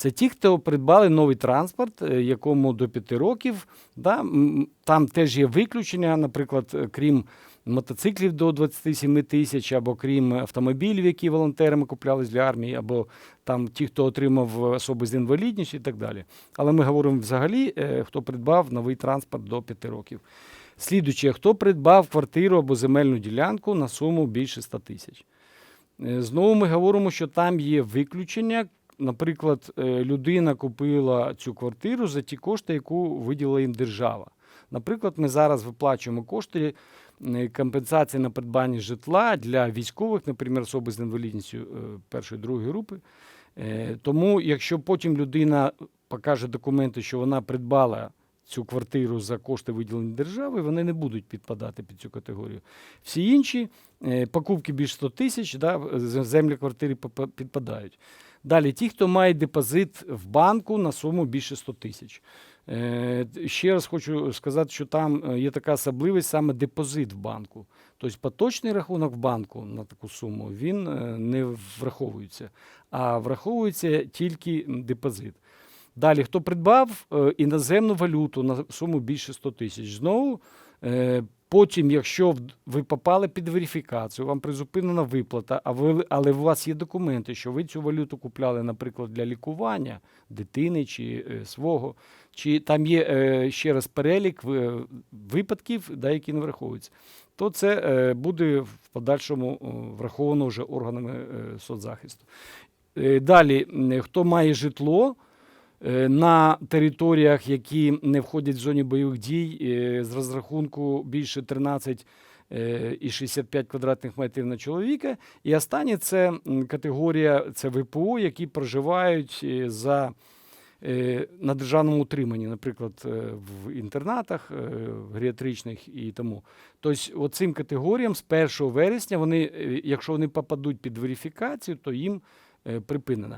Це ті, хто придбали новий транспорт, е, якому до 5 років. Да? Там теж є виключення, наприклад, е, крім мотоциклів до 27 тисяч, або крім автомобілів, які волонтерами куплялись для армії, або там ті, хто отримав особи з інвалідністю і так далі. Але ми говоримо взагалі, е, хто придбав новий транспорт до 5 років. Слідуюче, хто придбав квартиру або земельну ділянку на суму більше 100 тисяч. Знову ми говоримо, що там є виключення. Наприклад, е, людина купила цю квартиру за ті кошти, яку виділила їм держава. Наприклад, ми зараз виплачуємо кошти е, компенсації на придбання житла для військових, наприклад, особи з інвалідністю е, першої другої групи. Тому, якщо потім людина покаже документи, що вона придбала цю квартиру за кошти виділені держави, вони не будуть підпадати під цю категорію. Всі інші покупки більш 100 тисяч, да, землі квартири підпадають. Далі, ті, хто має депозит в банку на суму більше 100 тисяч. Е, Ще раз хочу сказати, що там е, є така особливість саме депозит в банку. Тобто поточний рахунок в банку на таку суму він е, не враховується, а враховується тільки депозит. Далі, хто придбав іноземну валюту на суму більше 100 тисяч, знову потім, якщо ви попали під верифікацію, вам призупинена виплата, а ви, але у вас є документи, що ви цю валюту купляли, наприклад, для лікування дитини чи е, свого, чи там є е, ще раз перелік е, випадків, да, які не враховуються, то це е, буде в подальшому о, враховано вже органами е, соцзахисту. Е, Далі, хто має житло е, на територіях, які не входять в зоні бойових дій, е, з розрахунку більше 13 е, і 65 квадратних метрів на чоловіка. І останнє це категорія це ВПО, які проживають е, за е, на державному утриманні, наприклад, е, в інтернатах е, геріатричних і тому. Тобто, оцим категоріям з 1 вересня вони, е, якщо вони попадуть під верифікацію, то їм е, припинено.